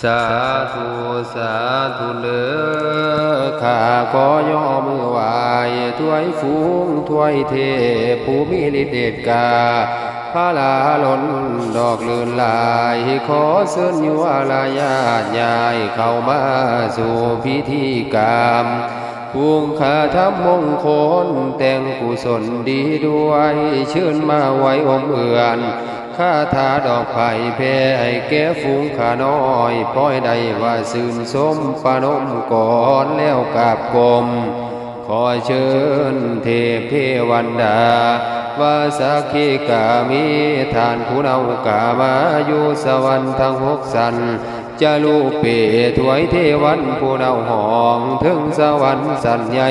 สาธุสาธุเลอข้าขอย่อมือไหวถวยฟูงถวยเทพผู้มีฤทธิ์เดชกาพระลาล้นดอกลื่นลาย ขอเสิญอยู่อาลายาตยายเข้ามาสู่พิธีกรรมพุงขาทำมงคล แต่งกุศลดีด้วย เชิญมาไว้อมเอือน ข้าทาดอกไผ่แพ่ให้แก่ฝูงขาน้อยป้อยใดว่าสื่นสมปานมก่อนแล้วกาบกรมขอเชิญเทพเทวันดาวาสักขีกามีทานผู้เนากามาอยู่สวรรค์ทั้งหกสันจะลูกเปถวยเทวันผู้เนาหองถึงสวรรค์สันใหญ่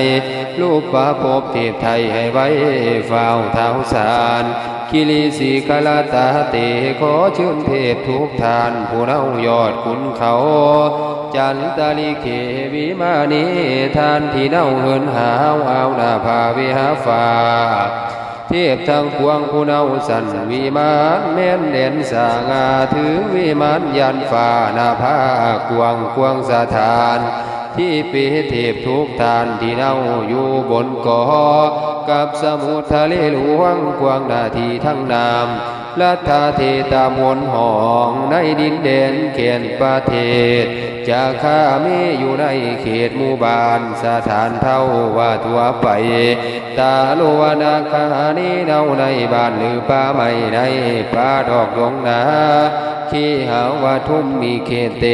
ลูกประพบเทพไทยให้ไว้เฝ้าเท้าสาร กิริสีกลาตาเตขอเชิญเทพทุกทานผู้เนายอดคุณเขา จันตาลิเขวิมานีทานที่เน่าเหินหาวเอาหน้าพาวิหาฟ้าเทพทั้งพวงผู้เนาสันวิมานแม่นเด่นสางาถือวิมานยันฝ่าหนาภากวงกวงสถาน ที่ปีเทพทุกทานที่เน่าอยู่บนกอกับสมุทรทะเลหลวงกวางนาทีทั้งนามลัทธาเทตามวนหองในดินแดนเขนประเทศจากข้ามีอยู่ในเขตหมู่บ้านสถานเท่าว่าทั่วไป ตาโลวนาคานี้เนาในบ้านหรือป่าไม่ในป่าดอกดงนา ขี้หาวาทุ่มมีเขตเต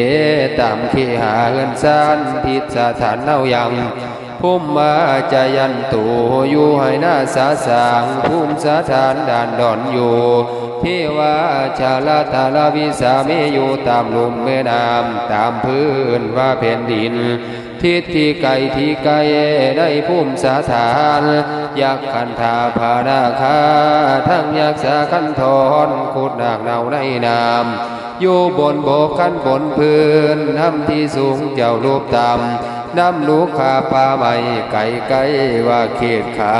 ตามขี้หาเงินซานทิศสถานเนายังพุ่มมาจายันตูอยู่ให้หน้าสาสางพุ่มสถานด่านดอนอยู่ที่ว่าชาลาตาลาวิสามีอยู่ตามลุ่มแม่น้ำตามพื้นว่าแผ่นดิน ทิศที่ไกลที่ไกลได้พุ่มสาฐานยักษ์ขันธาพานาคาทั้งยักษ์สาขันทอนขุดนากเนาในน้ำอยู่บนโบกขันบนพื้นน้ำที่สูงเจ้ารูปต่ำน้ำลูกขาปลาใหม่ไก่ไก่ว่าเขตขา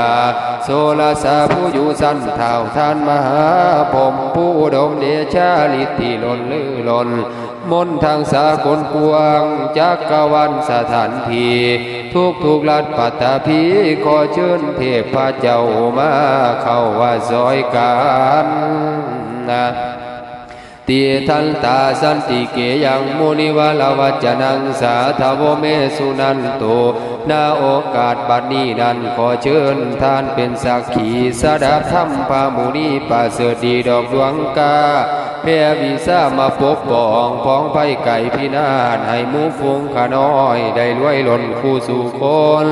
โซลาสาผู้อยู่สันเท่าท่านมหาผมผู้อุดมเดชาลิตที่ล้นลือลนมนทางสากลกวางจักกวันสถานทีทุกทุกลัดปัตตพีขอเชิญเทพเจ้ามาเข้าว่าซอยกันนะ ตีทันตาสันติเกยังมุนิวาลวัจจนังสาธาวเมสุนันโตนาโอกาสบัดนี้นั้นขอเชิญท่านเป็นสักขีสดับธรรมพามุนีป่าเสดดีดอกดวงกาแพ่วิสามาปกป้องพ้องไผ่ไก่พินาศให้มูฟุงขาน้อย ได้รวยหล่นคู่สู่คน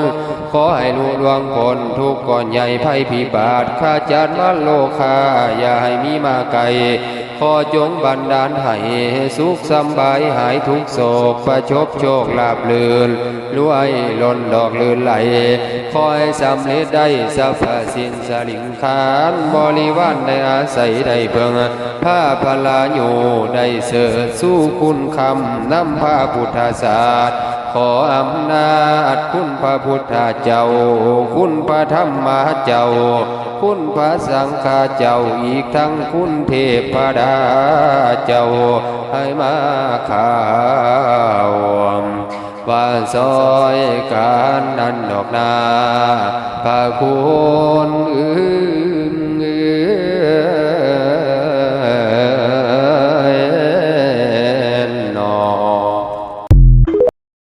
ขอให้รู้ดวงคนทุกก่อนใหญ่ไผ่พิบาทข้าจัดมันโลคาอย่าให้มีมาไกล ขอจงบันดาลให้สุขสบายหายทุกโศกประชบโชคลาบลื่นรวยล้นดอกลื่นไหลขอให้สำเร็จได้สัพพสินสลิงคานบริวารได้อาศัยได้เพิงผ้าพลาโยได้เสดสู้คุณคำนำพระพุทธศาสตร์ขออำนาจคุณพระพุทธเจ้า คุณพระธรรมเจ้าคุณพระสังฆาเจ้าอีกทั้งคุณเทพดาเจ้าให้มาข่าวว่าซอยการนั้นดอกนาพระคุณเอ้